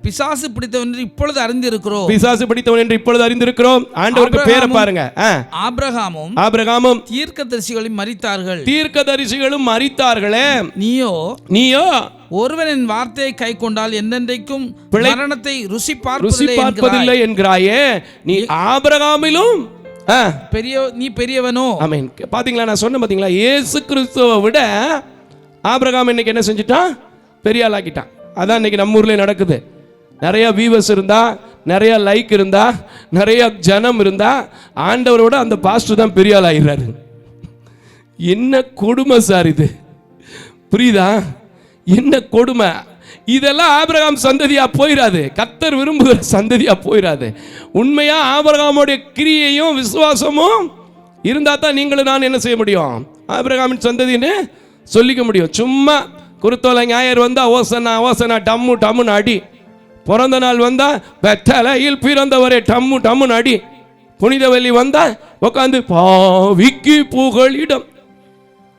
பிசாசு பிடித்தவன் என்று இப்பொழுது அறிந்திருக்கிறோம். பிசாசு படித்தவன் என்று இப்பொழுது அறிந்திருக்கிறோம். ஆண்டவருக்கு பேரை பாருங்க. ஆபிரகாமும் ஆபிரகாமும் தீர்க்கதரிசிகளும் மரித்தார்கள் தீர்க்கதரிசிகளும் மறித்தார்களே. நீயோ? நீயோ? ஒருவன் என் வார்த்தையை கை கொண்டால் என்றென்றைக்கும் மரணத்தை ருசி ருசி பார்ப்பதில்லை என்கிறாய். நீ ஆபிரகாமிலும் பெரிய நீ பெரியவனோ? ஆமென். பாத்தீங்களா நான் சொன்னேன் பாத்தீங்களா இயேசு கிறிஸ்துவை விட ஆபிரகாம் இன்னைக்கு என்ன செஞ்சுட்டான்? பெரிய ஆளாக்கிட்டான். அதான் இன்னைக்கு நம்ம ஊர்ல நடக்குது. நிறைய வியூவர்ஸ் இருந்தா நிறைய லைக் இருந்தா நிறைய ஜனம் இருந்தா ஆண்டவரோட அந்த பாஸ்டர் தான் பெரிய ஆள் ஆயிடுறாரு என்ன கொடுமை சார் இது? புரியுதா? என்ன கொடுமை? இதெல்லாம் ஆபிரகாம் சந்ததியா போயிடாது கத்தர் விரும்புகிற சந்ததியா போயிடாது உண்மையா ஆபிரகாமுடைய கிரியையும் விசுவாசமும் இருந்தா தான் நீங்களும் நான் என்ன செய்ய முடியும்? ஆபிரகாமின் சந்ததின்னு சொல்லிக்க முடியும். சும்மா குருத்தோலை ஞாயிறு வந்தா ஓசனா ஓசனா டம்மு டம்முன்னு அடி. பிறந்த நாள் வந்தா வெத்தலையில் பிறந்தவரே டம்மு டம்முன்னு அடி. புனிதவெல்லி வந்தா உட்காந்து பாவிக்கு புகழிடம்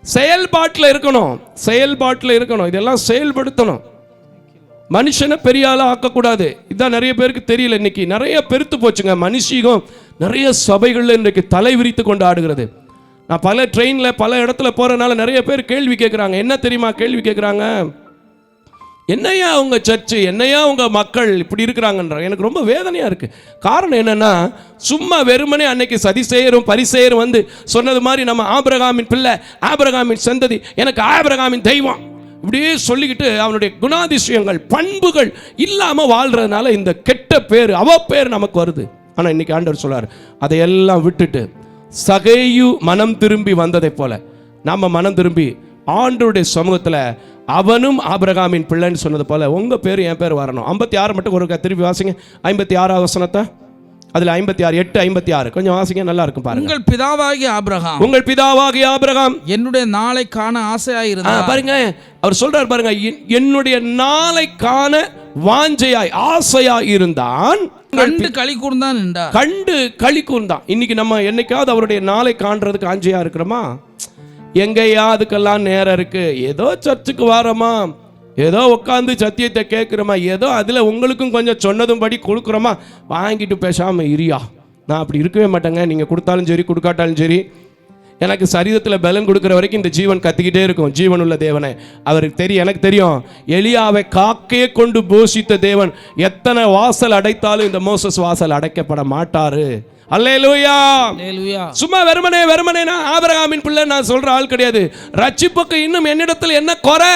செயல்பாட்டில் இருக்கணும் செயல்பாட்டில் இருக்கணும் இதெல்லாம் செயல்படுத்தணும். மனுஷனை பெரிய ஆளாக ஆக்கக்கூடாது. இதான் நிறைய பேருக்கு தெரியல இன்னைக்கு. நிறைய பெருத்து போச்சுங்க. மனுஷிகம் நிறைய சபைகளில் இன்றைக்கு தலை விரித்து கொண்டு ஆடுகிறது நான் பல ட்ரெயினில் பல இடத்துல போகிறனால நிறைய பேர் கேள்வி கேட்குறாங்க என்ன தெரியுமா கேள்வி கேட்குறாங்க என்னையா அவங்க சர்ச்சு? என்னையா அவங்க மக்கள்? இப்படி இருக்கிறாங்கன்ற எனக்கு ரொம்ப வேதனையாக இருக்குது காரணம் என்னன்னா சும்மா வெறுமனே அன்னைக்கு சதிசெயரும் பரிசேயரும் வந்து சொன்னது மாதிரி நம்ம ஆபிரகாமின் பிள்ளை ஆபிரகாமின் சந்ததி எனக்கு ஆபிரகாமின் தெய்வம். இப்படியே சொல்லிக்கிட்டு அவனுடைய குணாதிசயங்கள் பண்புகள் இல்லாமல் வாழ்கிறதுனால இந்த கெட்ட பேர் அவ பேர் நமக்கு வருது. ஆனால் இன்னைக்கு ஆண்டவர் சொல்லார் அதையெல்லாம் விட்டுட்டு சகையு மனம் திரும்பி வந்ததை போல. நம்ம மனம் திரும்பி ஆண்டவருடைய சமூகத்துல அவனும் ஆபிரகாமின் பிள்ளைன்னு சொன்னது போல உங்க பேர் என் பேர் வரணும். ஐம்பத்தி ஆறு மட்டும் ஒரு திருப்பி வாசிங்க. ஐம்பத்தி ஆறாவது வசனத்தை? அதுல ஐம்பத்தி ஆறு எட்டு ஐம்பத்தி ஆறு கொஞ்சம் வாசிங்க நல்லா இருக்கும் பாருங்க. உங்கள் பிதாவாகிய ஆபிரகாம். உங்கள் பிதாவாகிய ஆபிரகாம். என்னுடைய நாளை காண ஆ, ஆசையாயிருந்தார் பாருங்க அவர் சொல்றாரு பாருங்க என்- என்னுடைய நாளை காண வாஞ்சையாய் ஆசையாய் இருந்தான் கண்டு களி கூர்ந்தான் கண்டு களி கூர்ந்தான் இன்னைக்கு நம்ம என்னைக்காவது அவருடைய நாளை காண்றதுக்கு ஆஞ்சையா இருக்கிறோமா? எங்கேயா அதுக்கெல்லாம் நேரம் இருக்கு. ஏதோ சர்ச்சுக்கு வாரோமா? ஏதோ உட்காந்து சத்தியத்தை கேட்குறோமா? ஏதோ அதில் உங்களுக்கும் கொஞ்சம் சொன்னதும் படி கொடுக்குறோமா? வாங்கிட்டு பேசாமல் இரியா. நான் அப்படி இருக்கவே மாட்டேங்க. நீங்கள் கொடுத்தாலும் சரி கொடுக்காட்டாலும் சரி. எனக்கு சரீரத்தில் பலன் கொடுக்குற வரைக்கும் இந்த ஜீவன் கத்திக்கிட்டே இருக்கும். ஜீவன் உள்ள தேவனை. அவருக்கு தெரியும் எனக்கு தெரியும். எலியாவை காக்கே கொண்டு போஷித்த தேவன் எத்தனை வாசல் அடைத்தாலும் இந்த மோசஸ் வாசல் அடைக்கப்பட மாட்டாரு. அல்லேலூயா சும்மா வெறுமனே வெறுமனே நான் ஆபிரகாமின் பிள்ளை நான் சொல்ற ஆள் கிடையாது. ரட்சிப்புக்கு இன்னும் என்னிடத்தில் என்ன குறை?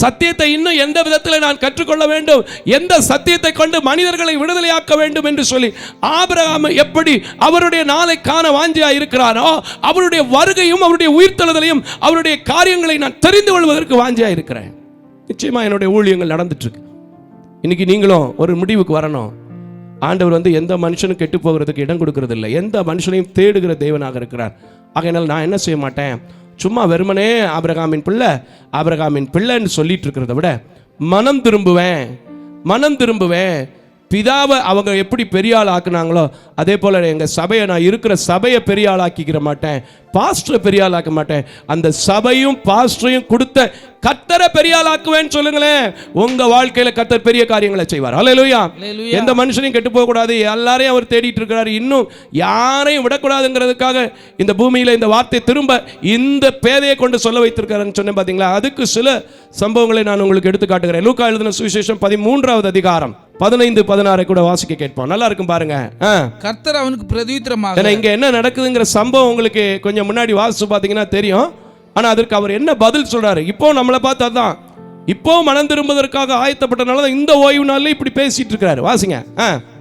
சத்தியத்தை இன்னும் எந்த விதத்தில் நான் கற்றுக்கொள்ள வேண்டும்? எந்த சத்தியத்தை கொண்டு மனிதர்களை விடுதலையாக்க வேண்டும் என்று சொல்லி ஆபிரகாம் எப்படி அவருடைய நாளை காண வாஞ்சியா இருக்கிறாரோ அவருடைய வருகையும் அவருடைய உயிர்த்தெழுதலையும் அவருடைய காரியங்களை நான் தெரிந்து கொள்வதற்கு வாஞ்சியா இருக்கிறேன். நிச்சயமா என்னுடைய ஊழியங்கள் நடந்துட்டு இருக்கு. இன்னைக்கு நீங்களும் ஒரு முடிவுக்கு வரணும். ஆண்டவர் வந்து எந்த மனுஷனும் கெட்டு போகிறதுக்கு இடம் கொடுக்கறது இல்லை எந்த மனுஷனையும் தேடுகிற தேவனாக இருக்கிறார். ஆகையினால் நான் என்ன செய்ய மாட்டேன்? சும்மா வெறுமனே ஆபிரகாமின் பிள்ளை ஆபிரகாமின் பிள்ளைன்னு சொல்லிட்டு இருக்கிறத விட மனம் திரும்புவேன் மனம் திரும்புவேன். பிதாவை அவங்க எப்படி பெரிய ஆள் ஆக்குனாங்களோ அதே போல் எங்கள் சபையை நான் இருக்கிற சபையை பெரிய ஆளாக்கிக்கிற மாட்டேன். பாஸ்டரை பெரிய ஆளாக்க மாட்டேன். அந்த சபையும் பாஸ்டரையும் கொடுத்த கத்தரை பெரிய ஆள் ஆக்குவேன்னு சொல்லுங்களேன். உங்க வாழ்க்கையில கத்தர் பெரிய காரியங்களை செய்வார். அல்லேலூயா. எந்த மனுஷனையும் கெட்டு போக கூடாது எல்லாரையும் அவர் தேடிட்டு இருக்கிறாரு. இன்னும் யாரையும் விடக்கூடாதுங்கிறதுக்காக இந்த பூமியில இந்த வார்த்தை திரும்ப இந்த பேதையை கொண்டு சொல்ல வைத்திருக்காருன்னு சொன்னேன் பாத்தீங்களா? அதுக்கு சில சம்பவங்களை நான் உங்களுக்கு எடுத்து காட்டுகிறேன். லூக்கா எழுதின சுவிசேஷம் பதிமூன்றாவது அதிகாரம். பதினைந்து பதினாறை கூட வாசிக்க கேட்போம். நல்லா இருக்கும் பாருங்க. கர்த்தர் அவனுக்கு பிரதியுத்தரமாக ஏன்னா இங்க என்ன நடக்குதுங்கிற சம்பவம் உங்களுக்கு கொஞ்சம் முன்னாடி வாசிச்சு பாத்தீங்கன்னா தெரியும். ஆனா அதற்கு அவர் என்ன பதில் சொல்றாரு? இப்போ நம்மளை பார்த்தா தான் இப்போ மனம் திரும்புவதற்காக ஆயத்தப்பட்டனால இந்த ஓய்வு நாள்ல இப்படி பேசிட்டு இருக்காரு வாசிங்க.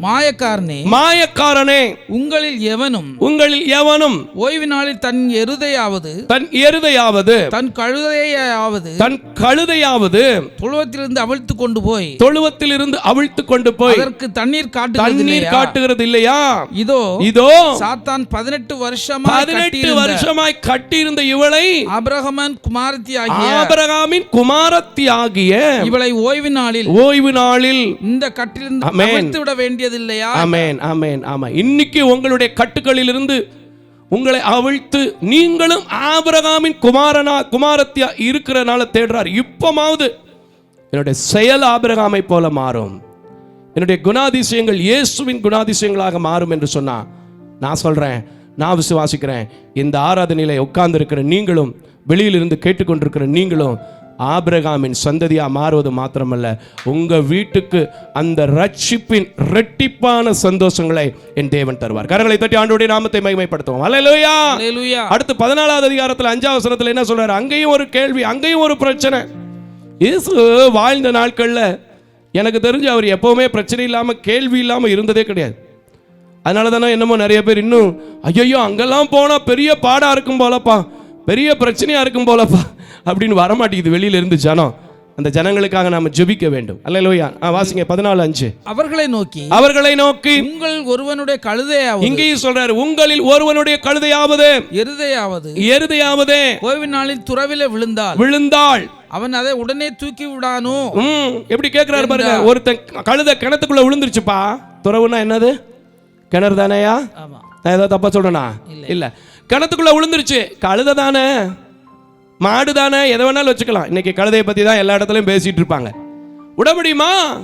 மாயக்காரனே. மாயக்காரனே. உங்களில் எவனும் உங்களில் எவனும் ஓய்வு நாளில் தன் எருதையாவது தன் எருதையாவது தன் கழுதையாவது தன் கழுதையாவது தொழுவத்திலிருந்து அவிழ்த்து கொண்டு போய் தொழுவத்தில் இருந்து அவிழ்த்து கொண்டு போய் அதற்கு தண்ணீர் தண்ணீர் காட்டுகிறது இல்லையா? இதோ இதோ சாத்தான் பதினெட்டு வருஷமா பதினெட்டு வருஷமாய் கட்டியிருந்த இவளை அபிரகமன் குமாரத்தி ஆகிய ஆபிரகாமின் குமாரத்தி ஆகிய இவளை ஓய்வு நாளில் ஓய்வு நாளில் இந்த கட்டிலிருந்து. அவிழ்த்து விட வேண்டியதில்லையா? ஆமென் ஆமென் ஆமா இன்னைக்கு உங்களுடைய கட்டுகளிலிருந்து உங்களை அவிழ்த்து நீங்களும் ஆபிரகாமின் குமாரனா குமாரத்தியா இருக்கிறனால தேடுறார். இப்பமாவது என்னுடைய செயல் ஆபிரகாமை போல மாறும். என்னுடைய குணாதிசயங்கள் இயேசுவின் குணாதிசயங்களாக மாறும் என்று சொன்னா நான் சொல்றேன் நான் விசுவாசிக்கிறேன் இந்த ஆராதனையில உட்கார்ந்து இருக்கிற நீங்களும் வெளியிலிருந்து கேட்டுக்கொண்டிருக்கிற நீங்களும் ஆபிரகாமின் சந்ததியா மாறுவது மாத்திரமல்ல. உங்க வீட்டுக்கு அந்த ரட்சிப்பின் ரெட்டிப்பான சந்தோஷங்களை என் தேவன் தருவார். கரங்களை தட்டி ஆண்டோடைய நாமத்தை மகிமைப்படுத்துவோம். அல்லேலூயா அடுத்து பதினாலாவது அதிகாரத்தில் அஞ்சாவது வசனத்தில் என்ன சொல்றாரு? அங்கேயும் ஒரு கேள்வி அங்கேயும் ஒரு பிரச்சனை. இயேசு வாழ்ந்த நாட்கள்ல எனக்கு தெரிஞ்சு அவர் எப்பவுமே பிரச்சனை இல்லாம கேள்வி இல்லாம இருந்ததே கிடையாது. அதனால தானே என்னமோ நிறைய பேர் இன்னும் ஐயோ அங்கெல்லாம் போனா பெரிய பாடா இருக்கும் போலப்பா. பெரிய பிரச்சனையா இருக்கும் போலப்பா அப்படின்னு வரமாட்டேங்குது வெளியில இருந்து ஜனம். அந்த ஜனங்களுக்காக நாம ஜெபிக்க வேண்டும். அல்ல வாசிங்க பதினாலு அஞ்சு. அவர்களை நோக்கி. அவர்களை நோக்கி. உங்கள் ஒருவனுடைய கழுதையாவது. இங்கேயும் சொல்றாரு உங்களில் ஒருவனுடைய கழுதையாவது. எருதையாவது. எருதையாவது. ஓய்வு நாளில் துறவில விழுந்தால் விழுந்தாள். அவன் அதை உடனே தூக்கி விடானோ? எப்படி கேட்கிறாரு பாருங்க ஒருத்தன் கழுதை கிணத்துக்குள்ள விழுந்துருச்சுப்பா. துறவுனா என்னது? கிணறு தானேயா? ஆமா. நான் ஏதோ தப்பா சொல்றேனா? இல்ல. கிணத்துக்குள்ள விழுந்துருச்சு கழுதை தானே? மாடு தானே? எதை வேணாலும் வச்சுக்கலாம். இன்னைக்கு கழுதையை பற்றி தான் எல்லா இடத்துலையும் பேசிகிட்டு இருப்பாங்க. விட முடியுமா?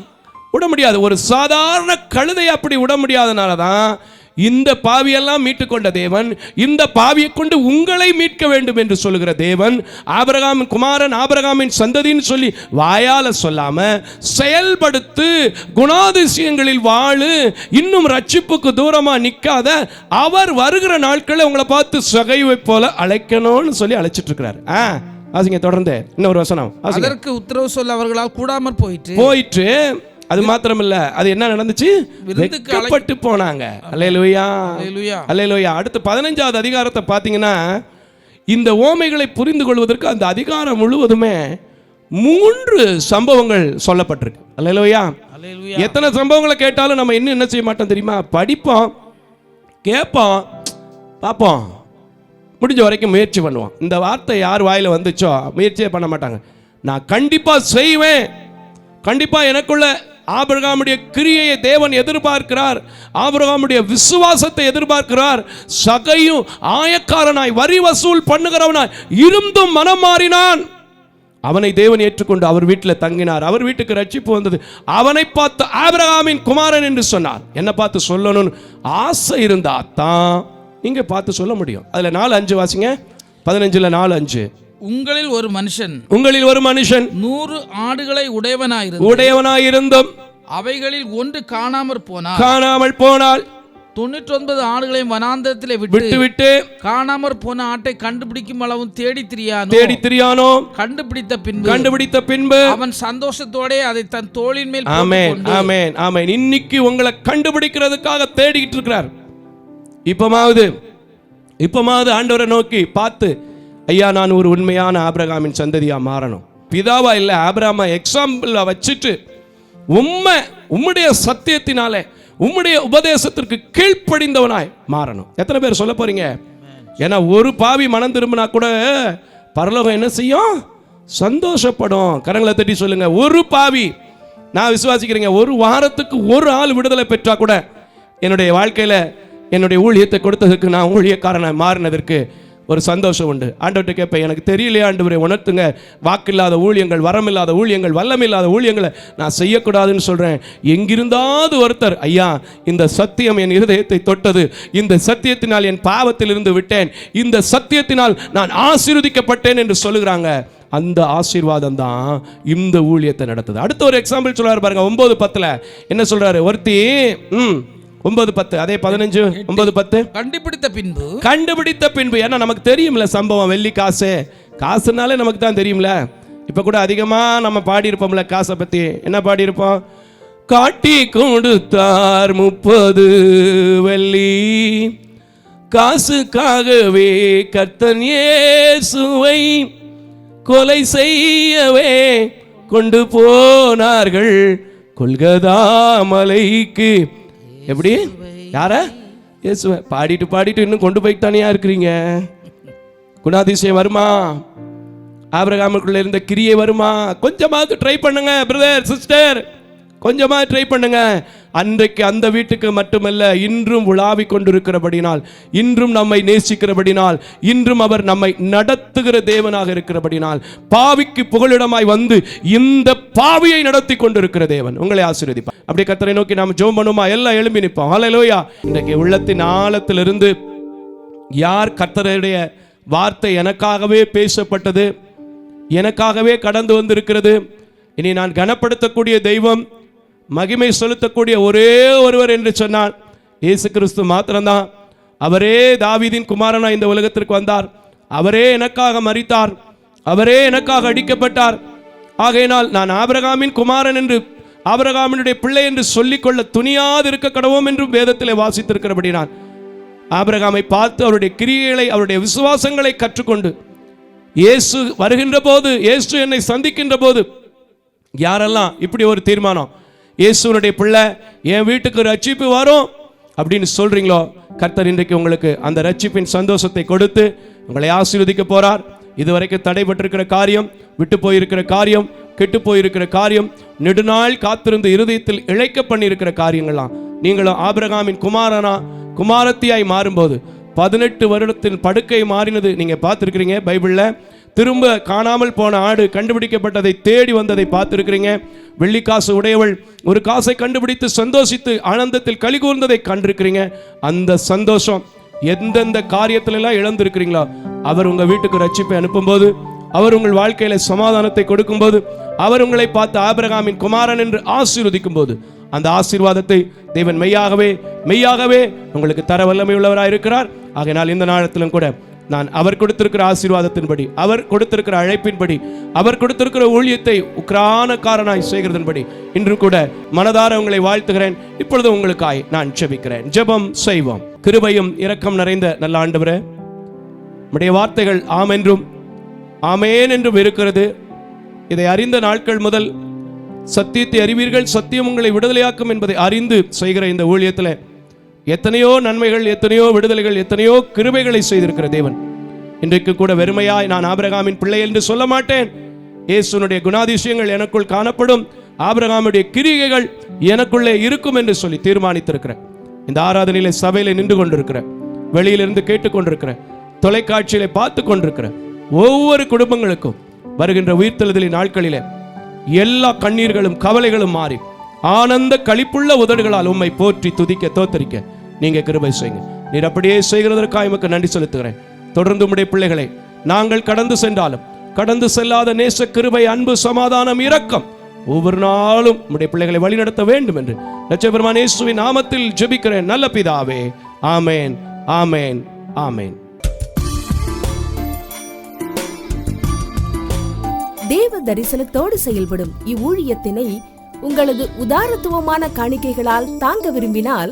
விட முடியாது. ஒரு சாதாரண கழுதை அப்படி விட முடியாதனால தான் இந்த பாவியெல்லாம் மீட்டுக்கொண்ட தேவன் இந்த பாவியை கொண்டு உங்களை மீட்க வேண்டும் என்று சொல்லுகிற தேவன் ஆபிரகாமின் குமாரன் ஆபிரகாமின் சந்ததின்னு சொல்லி வாயால சொல்லாம செயல்படுத்து குணாதிசயங்களில் வாழு இன்னும் ரட்சிப்புக்கு தூரமா நிக்காத அவர் வருகிற நாட்களை உங்களை பார்த்து சகைவை போல அழைக்கணும்னு சொல்லி அழைச்சிட்டு இருக்கிறார் ஆ வாசிங்க தொடர்ந்து. இன்னொரு வசனம் அதற்கு உத்தரவு சொல்ல அவர்களால் கூடாமற் போயிற்று. போயிட்டு அது மாத்திரமில்ல. அது என்ன நடந்துச்சு? வெட்கப்பட்டு போனாங்க. அல்லேலூயா. அல்லேலூயா. அடுத்து பதினஞ்சாவது அதிகாரத்தை பார்த்தீங்கன்னா இந்த ஓமைகளை புரிந்து கொள்வதற்கு அந்த அதிகாரம் முழுவதுமே மூன்று சம்பவங்கள் சொல்லப்பட்டிருக்கு. அல்லேலூயா. எத்தனை சம்பவங்களை கேட்டாலும் நம்ம இன்னும் என்ன செய்ய மாட்டோம் தெரியுமா? படிப்போம் கேட்போம் பார்ப்போம். முடிஞ்ச வரைக்கும் முயற்சி பண்ணுவோம். இந்த வார்த்தை யார் வாயில வந்துச்சோ முயற்சியே பண்ண மாட்டாங்க. நான் கண்டிப்பா செய்வேன். கண்டிப்பா எனக்குள்ள ஆபிரகாமுடைய கிரியையை தேவன் எதிர்பார்க்கிறார். ஆபிரகாமுடைய விசுவாசத்தை எதிர்பார்க்கிறார். சகையும் ஆயக்காரனாய் வரி வசூல் பண்ணுகிறவனாய் இருந்தும் மனம் மாறினான். அவனை தேவன் ஏற்றுக்கொண்டு அவர் வீட்டில் தங்கினார். அவர் வீட்டுக்கு ரட்சிப்பு வந்தது. அவனை பார்த்து ஆபிரகாமின் குமாரன் என்று சொன்னார். என்னை பார்த்து சொல்லணும்னு ஆசை இருந்தா தான் இங்கே பார்த்து சொல்ல முடியும். அதில் நாலு அஞ்சு வாசிங்க. பதினஞ்சில் நாலு அஞ்சு. உங்களில் ஒரு மனுஷன் உங்களில் ஒரு மனுஷன் நூறு ஆடுகளை உடையவனாயிருந்து உடையவனாயிருந்தும் அவைகளில் ஒன்று காணாமற் போனார். காணாமல் போனால் தொண்ணூற்றி ஒன்பது ஆடுகளையும் வனாந்தரத்திலே விட்டு விட்டு காணாமற் போன ஆட்டை கண்டுபிடிக்கும் அளவும் தேடி திரியானோ? தேடி திரியானோ? கண்டுபிடித்த பின்பு கண்டுபிடித்த பின்பு அவன் சந்தோஷத்தோட அதை தன் தோளின் மேல் ஆமென் ஆமென் ஆமென். இன்னைக்கு உங்களை கண்டுபிடிக்கிறதுக்காக தேடிக்கிட்டு இருக்கிறார். இப்பமாவது இப்பமாவது ஆண்டவரை நோக்கி பார்த்து ஐயா நான் ஒரு உண்மையான ஆபிரகாமின் சந்ததியாக மாறணும். பிதாவா இல்லை ஆபிரகாமா எக்ஸாம்பிளாக வச்சுட்டு உண்மை உம்முடைய சத்தியத்தினாலே உம்முடைய உபதேசத்திற்கு கீழ்ப்படிந்தவனாய் மாறணும். எத்தனை பேர் சொல்ல போறீங்க? ஏன்னா ஒரு பாவி மனம் திரும்பினா கூட பரலோகம் என்ன செய்யும்? சந்தோஷப்படும். கரங்களை தட்டி சொல்லுங்க. ஒரு பாவி நான் விசுவாசிக்கிறேங்க ஒரு வாரத்துக்கு ஒரு ஆள் விடுதலை பெற்றா கூட என்னுடைய வாழ்க்கையில் என்னுடைய ஊழியத்தை கொடுத்ததுக்கு நான் ஊழியக்காரனை மாறினதற்கு ஒரு சந்தோஷம் உண்டு. ஆண்டவர்கிட்ட கேட்பேன் எனக்கு தெரியலையா ஆண்டவரை உணர்த்துங்க. வாக்கில்லாத ஊழியங்கள் வரமில்லாத ஊழியங்கள் வல்லமில்லாத ஊழியங்களை நான் செய்யக்கூடாதுன்னு சொல்கிறேன் எங்கிருந்தாவது ஒருத்தர் ஐயா இந்த சத்தியம் என் இருதயத்தை தொட்டது. இந்த சத்தியத்தினால் என் பாவத்திலிருந்து விட்டேன். இந்த சத்தியத்தினால் நான் ஆசீர்வதிக்கப்பட்டேன் என்று சொல்லுகிறாங்க. அந்த ஆசீர்வாதம் தான் இந்த ஊழியத்தை நடத்துது. அடுத்த ஒரு எக்ஸாம்பிள் சொல்கிறார் பாருங்க ஒம்பது பத்துல. என்ன சொல்கிறாரு ஒருத்தி ம் ஒன்பது பத்து. அதே பதினஞ்சு? ஒன்பது பத்து? கண்டுபிடித்த பின்பு. கண்டுபிடித்த பின்பு. ஏன்னா நமக்கு தெரியும்ல சம்பவம். வெள்ளி காசு. காசுனாலே நமக்கு தான் தெரியும்ல. இப்போ கூட அதிகமாக நம்ம பாடியிருப்போம்ல காசை பற்றி என்ன பாடியிருப்போம்? காட்டி கொடுத்தார் முப்பது வெள்ளி. காசுக்காகவே கர்த்தன் இயேசுவை கொலை செய்யவே கொண்டு போனார்கள். கொல்கதா மலைக்கு எப்படி? யார? இயேசுவை. பாடிட்டு பாடிட்டு இன்னும் கொண்டு போய் தனியா இருக்கிறீங்க. குணாதிசயம் வருமா? ஆபிரகாமுக்குள்ள இருந்த கிரியை வருமா? கொஞ்சமாவது ட்ரை பண்ணுங்க பிரதர் சிஸ்டர் கொஞ்சமா ட்ரை பண்ணுங்க. அன்றைக்கு அந்த வீட்டுக்கு மட்டுமல்ல இன்றும் உலாவிக் கொண்டிருக்கிறபடினால் இன்றும் நம்மை நேசிக்கிறபடினால் இன்றும் அவர் நம்மை நடத்துகிற தேவனாக இருக்கிறபடினால் பாவிக்கு புகழிடமாய் வந்து இந்த பாவியை நடத்தி கொண்டிருக்கிற தேவன். உங்களை ஆசீர்வதிப்பார். அப்படி கத்தரை நோக்கி நாம் ஜோம் பண்ணுமா எல்லாம் எழும்பி நிற்போம். ஹalleluya இன்றைக்கு உள்ளத்தின் ஆழத்திலிருந்து யார் கத்தரையுடைய வார்த்தை எனக்காகவே பேசப்பட்டது? எனக்காகவே கடந்து வந்திருக்கிறது? இனி நான் கனப்படுத்தக்கூடிய தெய்வம் மகிமை செலுத்தக்கூடிய ஒரே ஒருவர் என்று சொன்னான் இயேசு கிறிஸ்து மாத்திரம்தான். அவரே தாவிதின் குமாரனா இந்த உலகத்திற்கு வந்தார். அவரே எனக்காக மரித்தார். அவரே எனக்காக அடிக்கப்பட்டார். ஆகையினால் நான் ஆபிரகாமின் குமாரன் என்று ஆபிரகாமினுடைய பிள்ளை என்று சொல்லிக்கொள்ள துணியாது இருக்க கடவோம் என்றும் வேதத்தில் வாசித்திருக்கிறபடி நான் ஆபிரகாமை பார்த்து அவருடைய கிரியைகளை அவருடைய விசுவாசங்களை கற்றுக்கொண்டு இயேசு வருகின்ற போது இயேசு என்னை சந்திக்கின்ற போது யாரெல்லாம் இப்படி ஒரு தீர்மானம்? இயேசுனுடைய பிள்ளை என் வீட்டுக்கு ரட்சிப்பு வரும் அப்படின்னு சொல்றீங்களோ கர்த்தர் இன்றைக்கு உங்களுக்கு அந்த ரட்சிப்பின் சந்தோஷத்தை கொடுத்து உங்களை ஆசீர்வதிக்க போறார். இதுவரைக்கும் தடைபட்டிருக்கிற காரியம் விட்டு போயிருக்கிற காரியம் கெட்டு போயிருக்கிற காரியம் நெடுநாள் காத்திருந்து இருதயத்தில் இழைக்க பண்ணியிருக்கிற காரியங்கள்லாம் நீங்களும் ஆபிரகாமின் குமாரனா குமாரத்தியாய் மாறும்போது பதினெட்டு வருடத்தின் படுக்கை மாறினது நீங்கள் பார்த்துருக்கிறீங்க பைபிளில். திரும்ப காணாமல் போன ஆடு கண்டுபிடிக்கப்பட்டதை தேடி வந்ததை பார்த்துருக்கிறீங்க. வெள்ளிக்காசு உடையவள் ஒரு காசை கண்டுபிடித்து சந்தோஷித்து ஆனந்தத்தில் கழி கூர்ந்ததை கண்டிருக்கிறீங்க. அந்த சந்தோஷம் எந்தெந்த காரியத்துல எல்லாம் இழந்திருக்கிறீங்களோ அவர் உங்க வீட்டுக்கு ரட்சிப்பை அனுப்பும்போது அவர் உங்கள் வாழ்க்கையில சமாதானத்தை கொடுக்கும்போது அவர் உங்களை பார்த்து ஆபிரகாமின் குமாரன் என்று ஆசீர்வதிக்கும் போது அந்த ஆசீர்வாதத்தை தேவன் மெய்யாகவே மெய்யாகவே உங்களுக்கு தர வல்லமை உள்ளவராக இருக்கிறார் ஆகையினால் இந்த நாளத்திலும் கூட நான் அவர் கொடுத்திருக்கிற ஆசீர்வாதத்தின்படி அவர் கொடுத்திருக்கிற அழைப்பின்படி அவர் கொடுத்திருக்கிற ஊழியத்தை உக்ரானக்காரனாய் செய்கிறதன்படி இன்று கூட மனதார உங்களை வாழ்த்துகிறேன். இப்பொழுது உங்களுக்காய் நான் ஜெபிக்கிறேன். ஜெபம் செய்வோம். கிருபையும் இரக்கம் நிறைந்த நல்ல ஆண்டவரே நம்முடைய வார்த்தைகள் ஆம் என்றும் ஆமேன் என்றும் இருக்கிறது. இதை அறிந்த நாட்கள் முதல் சத்தியத்தை அறிவீர்கள். சத்தியம் உங்களை விடுதலையாக்கும் என்பதை அறிந்து செய்கிற இந்த ஊழியத்தில் எத்தனையோ நன்மைகள் எத்தனையோ விடுதலைகள் எத்தனையோ கிருபைகளை செய்திருக்கிற தேவன். இன்றைக்கு கூட வெறுமையாய் நான் ஆபிரகாமின் பிள்ளை என்று சொல்ல மாட்டேன். இயேசுனுடைய குணாதிசயங்கள் எனக்குள் காணப்படும். ஆபிரகாமுடைய கிரிகைகள் எனக்குள்ளே இருக்கும் என்று சொல்லி தீர்மானித்திருக்கிறேன். இந்த ஆராதனையில சபையில நின்று கொண்டிருக்கிற வெளியிலிருந்து கேட்டுக்கொண்டிருக்கிற தொலைக்காட்சியில பார்த்து கொண்டிருக்கிற ஒவ்வொரு குடும்பங்களுக்கும் வருகின்ற உயிர்த்தெழுதலின் நாட்களிலே எல்லா கண்ணீர்களும் கவலைகளும் மாறி ஆனந்த களிப்புள்ள உதடுகளால் உம்மை போற்றி துதிக்க தோத்தரிக்க நீங்க கிருபை செய்யுங்க. நீர் அப்படியே செய்கிறதற்காக எமக்கு நன்றி செலுத்துகிறேன். தொடர்ந்து உடைய பிள்ளைகளை நாங்கள் கடந்து சென்றாலும் கடந்து செல்லாத நேச கிருபை அன்பு சமாதானம் இரக்கம் ஒவ்வொரு நாளும் உடைய பிள்ளைகளை வழிநடத்த வேண்டும் என்று லட்சபெருமான் இயேசுவின் நாமத்தில் ஜெபிக்கிறேன். நல்ல பிதாவே ஆமேன் ஆமேன் ஆமேன். தேவ தரிசனத்தோடு செயல்படும் இவ்வூழியத்தினை உங்களது உதாரத்துவமான காணிக்கைகளால் தாங்க விரும்பினால்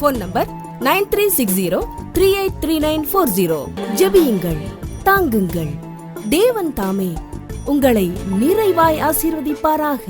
Phone number nine three six zero three eight three nine four zero ஜெபியுங்கள் தாங்குங்கள். தேவன் தாமே உங்களை நிறைவாய் ஆசீர்வதிப்பாராக.